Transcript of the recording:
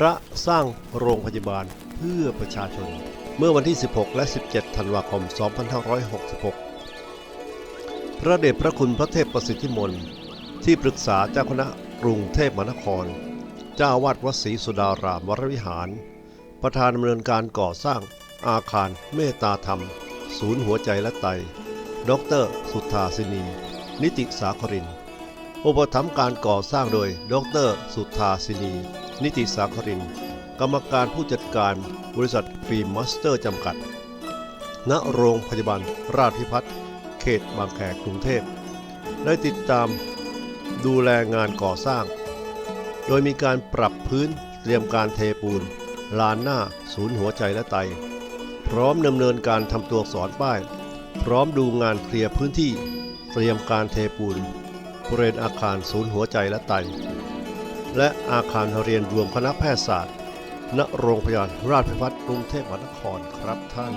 พระสร้างโรงพยาบาลเพื่อประชาชน เมื่อวันที่ 16 และ 17 ธันวาคม 2566 พระเดชพระคุณพระเทพประสิทธิมนต์ที่ปรึกษาเจ้าคณะกรุงเทพมหานคร เจ้าวาดวัดศรีสุดารามวรวิหาร ประธานดำเนินการก่อสร้างอาคารเมตตาธรรม ศูนย์หัวใจและไต ดร สุทธาสินี นิติสาครินอุปถัมภ์การก่อสร้างโดย ดร สุทธาสินี นิติสาคริน กรรมการผู้จัดการบริษัทฟิล์มมาสเตอร์จำกัด ณ โรงพยาบาลราชพิพัฒน์ เขตบางแคกรุงเทพ ได้ติดตามดูแลงานก่อสร้าง โดยมีการปรับพื้นเตรียมการเทปูน ลานหน้าศูนย์หัวใจและไต พร้อมดำเนินการทำตัวอักษรป้าย พร้อมดูงานเคลียร์พื้นที่ เตรียมการเทปูนบริเวณอาคารศูนย์หัวใจและไต และอาคารเรียนรวมคณะแพทยศาสตร์ ณ โรงพยาบาลราชพิพัฒน์กรุงเทพมหานครครับท่าน